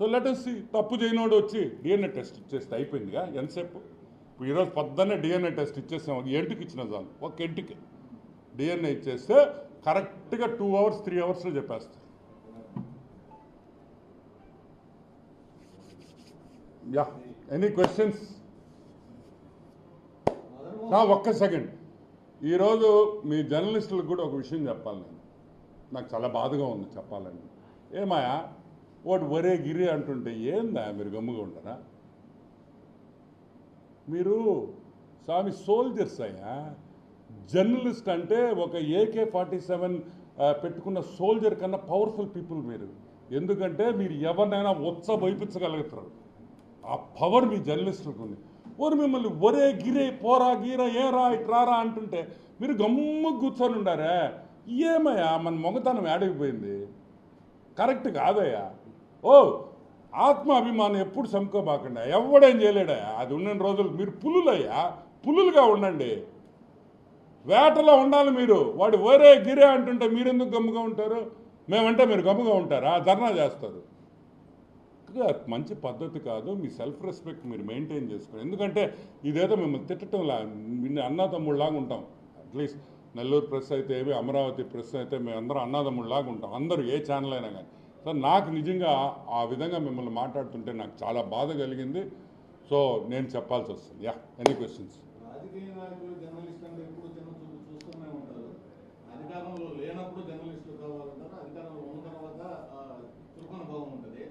So let's తప్పు చేయనోడు వచ్చి DNA test ఇచ్చేస్తే అయిపోయిందిగా? ఎంతసేపు? ఇప్పుడు ఈరోజు పొద్దున్నే డిఎన్ఏ టెస్ట్ ఇచ్చేసాం. ఒక ఎంటికి ఇచ్చిన చాలు. ఒక ఎంటికి. డిఎన్ఏ ఇచ్చేస్తే కరెక్ట్గా టూ అవర్స్ త్రీ అవర్స్లో చెప్పేస్తారు యా. ఎనీ క్వశ్చన్స్ నా ఒక్క సెకండ్. ఈరోజు మీ జర్నలిస్టులకు కూడా ఒక విషయం చెప్పాలి నేను. నాకు చాలా బాధగా ఉంది చెప్పాలని. ఏమాయా వాడు ఒరే గిరి అంటుంటే ఏందా మీరు గమ్ముగా ఉంటారా మీరు స్వామి సోల్జర్స్ అయ్యా? జర్నలిస్ట్ అంటే ఒక ఏకే ఫార్టీ సెవెన్ పెట్టుకున్న సోల్జర్ కన్నా పవర్ఫుల్ పీపుల్ మీరు. ఎందుకంటే మీరు ఎవరినైనా ఉత్స వైపించగలుగుతారు ఆ పవర్ మీ జర్నలిస్టులకు ఉంది. ఓరు మిమ్మల్ని ఒరే గిరే పోరా గీరా ఏరా ఇట్రారా అంటుంటే మీరు గమ్ము కూర్చొని ఉండారే? ఏమయ్యా మన మొగతనం ఏడైపోయింది కరెక్ట్ కాదయ్యా. ఓ ఆత్మాభిమానం ఎప్పుడు చంపుకోబాకండి ఎవడేం చేయలేడా. అది ఉన్న రోజులు మీరు పులులయ్యా. పులులుగా ఉండండి. వేటలో ఉండాలి మీరు. వాడు ఒరే గిరే అంటుంటే మీరెందుకు గమ్ముగా ఉంటారు? మేమంటే మీరు గమ్ముగా ఉంటారా? ధర్నా చేస్తారు. మంచి పద్ధతి కాదు. మీ సెల్ఫ్ రెస్పెక్ట్ మీరు మెయింటైన్ చేసుకోండి. ఎందుకంటే ఇదేదో మిమ్మల్ని తిట్టడంలా నిన్న అన్నదమ్ముళ్ళలాగా ఉంటాం. అట్లీస్ట్ నెల్లూరు ప్రెస్ అయితే ఏమి అమరావతి ప్రెస్ అయితే మేమందరం అన్నదమ్ముళ్ళలాగా ఉంటాం. అందరూ ఏ ఛానల్ అయినా కానీ. సో నాకు నిజంగా ఆ విధంగా మిమ్మల్ని మాట్లాడుతుంటే నాకు చాలా బాధ కలిగింది. సో నేను చెప్పాల్సి వస్తుంది. యా ఎనీ క్వశ్చన్స్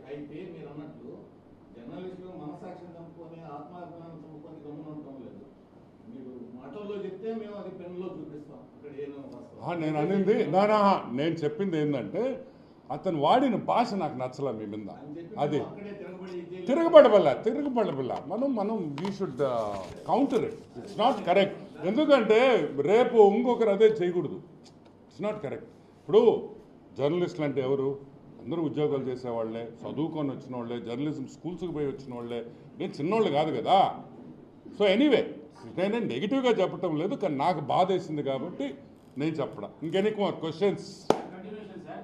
అయితే మీరు అన్నట్లు జర్నలిస్టులు మనసాక్షిని చంపుకొని ఆత్మాభిమానం చంపుకొని గమనం లేదు. మీరు మాటల్లో చెప్తే మేము అది చూపిస్తాం. ఇక్కడ నేను అనింది. నా నా, నేను చెప్పింది ఏంటంటే అతను వాడిన భాష నాకు నచ్చలే మీ మీద. అది. తిరగబడబల్ల తిరగబడబల్ల మనం మనం we should counter it it's not correct ఎందుకంటే రేపు ఇంకొకరు అదే చేయకూడదు. ఇట్స్ నాట్ కరెక్ట్ ఇప్పుడు జర్నలిస్టులు అంటే ఎవరు? అందరూ ఉద్యోగాలు చేసేవాళ్ళే చదువుకొని వచ్చిన వాళ్ళే జర్నలిజం స్కూల్స్కి పోయి వచ్చిన వాళ్ళే నేను చిన్నోళ్ళు కాదు కదా. సో ఎనీవే నేను నెగిటివ్గా చెప్పటం లేదు కానీ నాకు బాధ వేసింది కాబట్టి నేను చెప్పడం. ఇంకెనీ క్వశ్చన్స్ కంటిన్యూషన్ సార్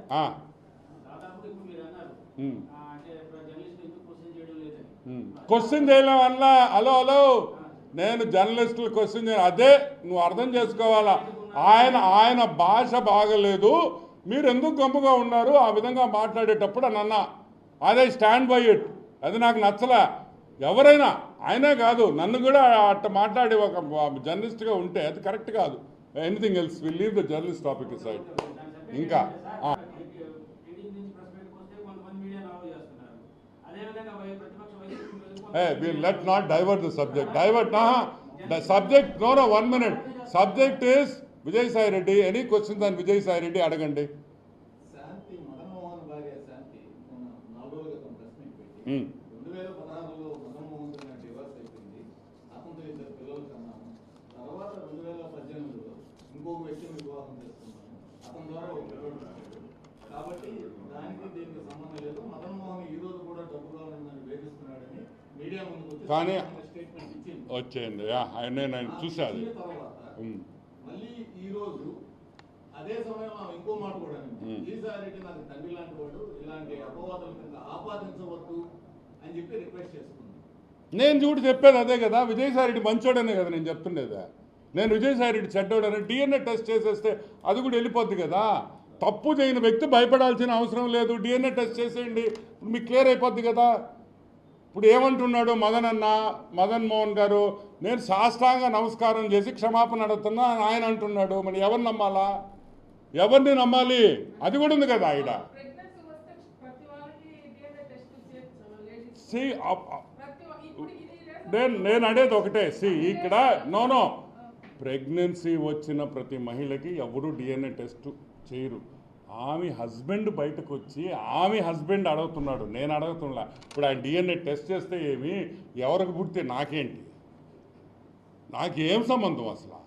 దాదాపు ఇప్పుడు మీరు అన్నారు ఆ, అంటే ఇప్పుడు జర్నలిస్ట్ ఎందుకు క్వశ్చన్ చేయడం లేదని క్వశ్చన్ చేయడం వల్ల హలో హలో నేను జర్నలిస్టులు క్వశ్చన్ చేయను. అదే నువ్వు అర్థం చేసుకోవాలా? ఆయన ఆయన భాష బాగలేదు. మీరు ఎందుకు గమ్ముగా ఉన్నారు? ఆ విధంగా మాట్లాడేటప్పుడు అని అన్నా. అదే స్టాండ్ బై ఇట్ అది నాకు నచ్చలే. ఎవరైనా ఆయనే కాదు నన్ను కూడా అట్ట మాట్లాడి ఒక జర్నలిస్ట్గా ఉంటే అది కరెక్ట్ కాదు. Anything else will leave the journalist topic side ఇంకా let not divert the subject divert the subject no one minute subject is Vijayasai Reddy any question దాన్ని విజయసాయి రెడ్డి అడగండి. కానీ- వచ్చేయండి. యా, ఆయన నేను ఆయన చూశాను ఇచ్చిన తర్వాత Hmm. మళ్ళీ ఈ రోజు అదే సమయంలో ఆమె ఇంకో మాట కూడా నాకు తండ్రి లాంటి వాడు ఇలాంటి అపవాదుల కింద ఆపాదించవద్దు అని చెప్పి రిక్వెస్ట్ చేసుకుంది. నేను చూడు చెప్పేది అదే కదా విజయసాయి రెడ్డి మంచోడనే కదా నేను చెప్తుండేదా. నేను విజయసాయి రెడ్డి చెడ్డోడని డిఎన్ఏ టెస్ట్ చేసేస్తే అది కూడా వెళ్ళిపోద్ది కదా. తప్పు చేయని వ్యక్తి భయపడాల్సిన అవసరం లేదు. డిఎన్ఏ టెస్ట్ చేసేయండి. మీకు క్లియర్ అయిపోద్ది కదా. ఇప్పుడు ఏమంటున్నాడు మదన్ అన్న మదన్ మోహన్ గారు? నేను సాష్టాంగ నమస్కారం చేసి క్షమాపణ అడుగుతున్నా ఆయన అంటున్నాడు. మరి ఎవరిని నమ్మాలా? ఎవరిని నమ్మాలి? అది కూడా ఉంది కదా ఆయన సి నేను నేను అనేది ఒకటే. సి ఇక్కడ నోనో ప్రెగ్నెన్సీ వచ్చిన ప్రతి మహిళకి ఎవరు డిఎన్ఏ టెస్ట్ చేయరు. ఆమె హస్బెండ్ బయటకు వచ్చి ఆమె హస్బెండ్ అడుగుతున్నాడు నేను అడుగుతున్నా ఇప్పుడు ఆయన డిఎన్ఏ టెస్ట్ చేస్తే ఏమి ఎవరికి పుడితే నాకేంటి? నాకేం సంబంధం అసలు?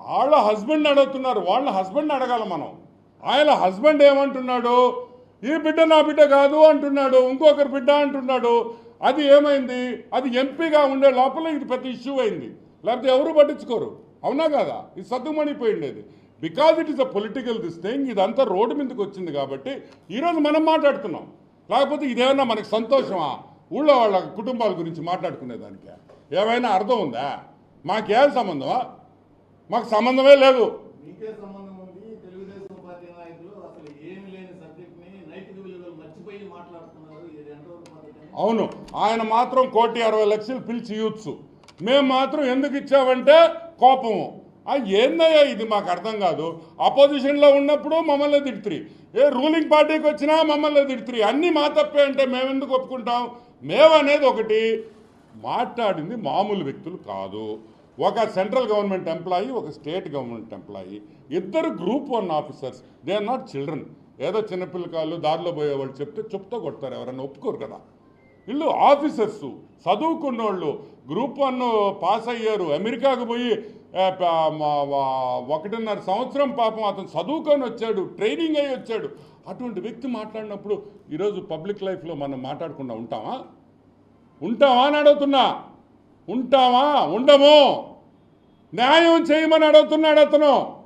వాళ్ళ హస్బెండ్ అడుగుతున్నారు వాళ్ళ హస్బెండ్ అడగాలి మనం. ఆయన హస్బెండ్ ఏమంటున్నాడు? ఈ బిడ్డ నా బిడ్డ కాదు అంటున్నాడు ఇంకొకరి బిడ్డ అంటున్నాడు. అది ఏమైంది? అది ఎంపీగా ఉండే లోపల ఇది పెద్ద ఇష్యూ అయింది. లేకపోతే ఎవరు పట్టించుకోరు? అవునా కదా? ఇది సద్దుమణిపోయిండేది because it is a political this thing ఇదంతా రోడ్డు మీదకి వచ్చింది కాబట్టి ఈరోజు మనం మాట్లాడుతున్నాం. లేకపోతే ఇదేమన్నా మనకి సంతోషమా? ఊళ్ళో వాళ్ళ కుటుంబాల గురించి మాట్లాడుకునేదానికి? ఏమైనా అర్థం ఉందా? మాకేం సంబంధమా? మాకు సంబంధమే లేదు. అవును. ఆయన మాత్రం కోటి అరవై లక్షలు పిలిచి ఇవ్వచ్చు. మేము మాత్రం ఎందుకు ఇచ్చామంటే కోపము. ఏందయ్యా ఇది మాకు అర్థం కాదు? అపోజిషన్లో ఉన్నప్పుడు మమ్మల్ని తిడుతురి ఏ రూలింగ్ పార్టీకి వచ్చినా మమ్మల్ని తిడుతురి అన్నీ మా తప్పే అంటే మేము ఎందుకు ఒప్పుకుంటాం? మేము అనేది ఒకటి మాట్లాడింది మామూలు వ్యక్తులు కాదు. ఒక సెంట్రల్ గవర్నమెంట్ ఎంప్లాయీ ఒక స్టేట్ గవర్నమెంట్ ఎంప్లాయీ ఇద్దరు group one officers they are not children ఏదో చిన్నపిల్లకాయలు దారిలో పోయేవాళ్ళు చెప్తే చెప్తూ కొడతారు. ఎవరైనా ఒప్పుకోరు కదా. వీళ్ళు ఆఫీసర్స్. చదువుకున్నోళ్ళు. గ్రూప్ వన్ పాస్ అయ్యారు. అమెరికాకు పోయి ఒకటిన్నర సంవత్సరం పాపం అతను చదువుకొని వచ్చాడు. ట్రైనింగ్ అయ్యి వచ్చాడు. అటువంటి వ్యక్తి మాట్లాడినప్పుడు ఈరోజు పబ్లిక్ లైఫ్లో మనం మాట్లాడకుండా ఉంటామా? ఉంటామా అని అడుగుతున్నా. ఉంటామా? ఉండము. న్యాయం చేయమని అడుగుతున్నాడు అతను.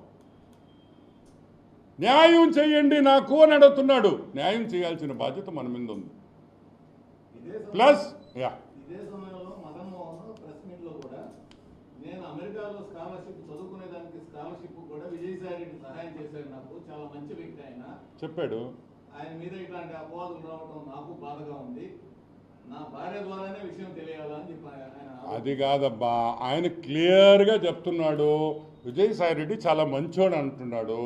న్యాయం చేయండి నాకు అని అడుగుతున్నాడు. న్యాయం చేయాల్సిన బాధ్యత మన మీద ఉంది. ప్లస్ యా ఇదే సమయంలో మదన్ మోహన్ ప్రెస్ కూడా నేను అమెరికాలో స్కాలర్షిప్ చదువుకునే దానికి స్కాలర్షిప్ కూడా విజయసాయి రెడ్డి సహాయం చేశాడు నాకు. చాలా మంచి వ్యక్తి ఆయన. చెప్పాడు. ఆయన మీద ఇట్లాంటి అపవాదులు రావడం నాకు బాధగా ఉంది. నా భార్య ద్వారానే విషయం తెలియాలని చెప్పి ఆయన అది కాదబ్బా. ఆయన క్లియర్గా చెప్తున్నాడు. విజయసాయిరెడ్డి చాలా మంచోడు అంటున్నాడు.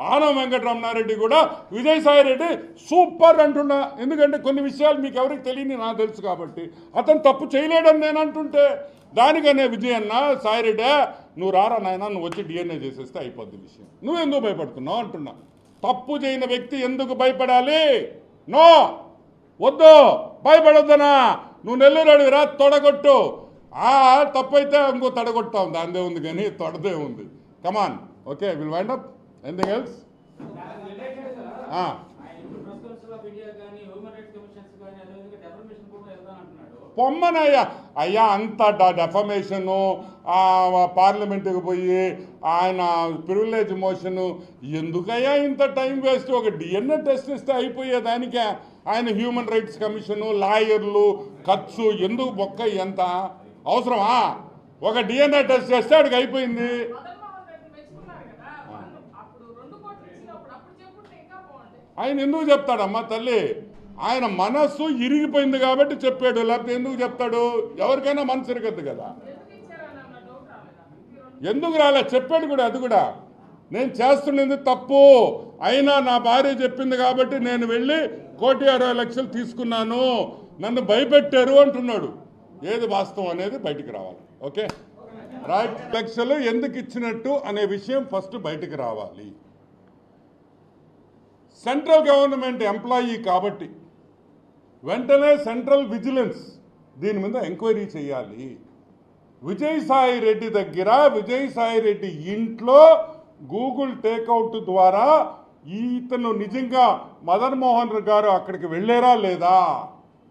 ఆనం వెంకటరమణారెడ్డి కూడా విజయసాయిరెడ్డి సూపర్ అంటున్నా. ఎందుకంటే కొన్ని విషయాలు మీకు ఎవరికి తెలియని నాకు తెలుసు కాబట్టి. అతను తప్పు చేయలేడని నేను అంటుంటే దానికనే విజయన్న సాయిరెడ్డి నువ్వు రారా నాయన నువ్వు వచ్చి డిఎన్ఏ చేసేస్తే అయిపోద్ది విషయం. నువ్వు ఎందుకు భయపడుతున్నావు అంటున్నా. తప్పు చేయని వ్యక్తి ఎందుకు భయపడాలి? నో! వద్దు! భయపడొద్దనా! నువ్వు నెల్లూరు అడిగిరా తొడగొట్టు. ఆ తప్పైతే ఇంకో తడగొట్టాం దానిదే ఉంది కానీ తొడదే ఉంది. Come on okay will wind up anything else పొమ్మనయ్యా. అయ్యా అంత డెఫమేషను పార్లమెంట్కి పోయి ఆయన ప్రివిలేజ్ మోషను ఎందుకయ్యా ఇంత టైం వేస్ట్ ఒక డిఎన్ఏ టెస్ట్ ఇస్తే అయిపోయే దానికే. ఆయన హ్యూమన్ రైట్స్ కమిషను లాయర్లు ఖర్చు ఎందుకు బొక్క ఎంత? అవసరమా? ఒక డిఎన్ఏ టెస్ట్ చేస్తే ఆడికి అయిపోయింది మదన్మోహన్ రెడ్డి మెచ్చుకున్నారు కదా వాళ్ళు అప్పుడు రెండు కోట్లు ఇచ్చినప్పుడు అప్పుడు చెప్పుంటే ఇంకా బాగుండేది ఆయన ఎందుకు చెప్తాడమ్మా తల్లి? ఆయన మనస్సు ఇరిగిపోయింది కాబట్టి చెప్పాడు లేకపోతే ఎందుకు చెప్తాడు? ఎవరికైనా మనసు ఇరగద్దు కదా. ఎందుకు రాలే? చెప్పాడు కూడా అది కూడా. నేను చేస్తున్నది తప్పు. అయినా నా భార్య చెప్పింది కాబట్టి నేను వెళ్ళి కోటి అరవై లక్షలు తీసుకున్నాను. నన్ను భయపెట్టారు అంటున్నాడు. ఏది వాస్తవం అనేది బయటికి రావాలి. ఓకే? రైట్ లక్షలు ఎందుకు ఇచ్చినట్టు అనే విషయం ఫస్ట్ బయటికి రావాలి. సెంట్రల్ గవర్నమెంట్ ఎంప్లాయీ కాబట్టి వెంటనే సెంట్రల్ విజిలెన్స్ దీని మీద ఎంక్వైరీ చేయాలి. విజయసాయి రెడ్డి దగ్గర విజయసాయి రెడ్డి ఇంట్లో గూగుల్ టేక్అవుట్ ద్వారా ఈతను నిజంగా మదన్ మోహన్ గారు అక్కడికి వెళ్ళారా లేదా?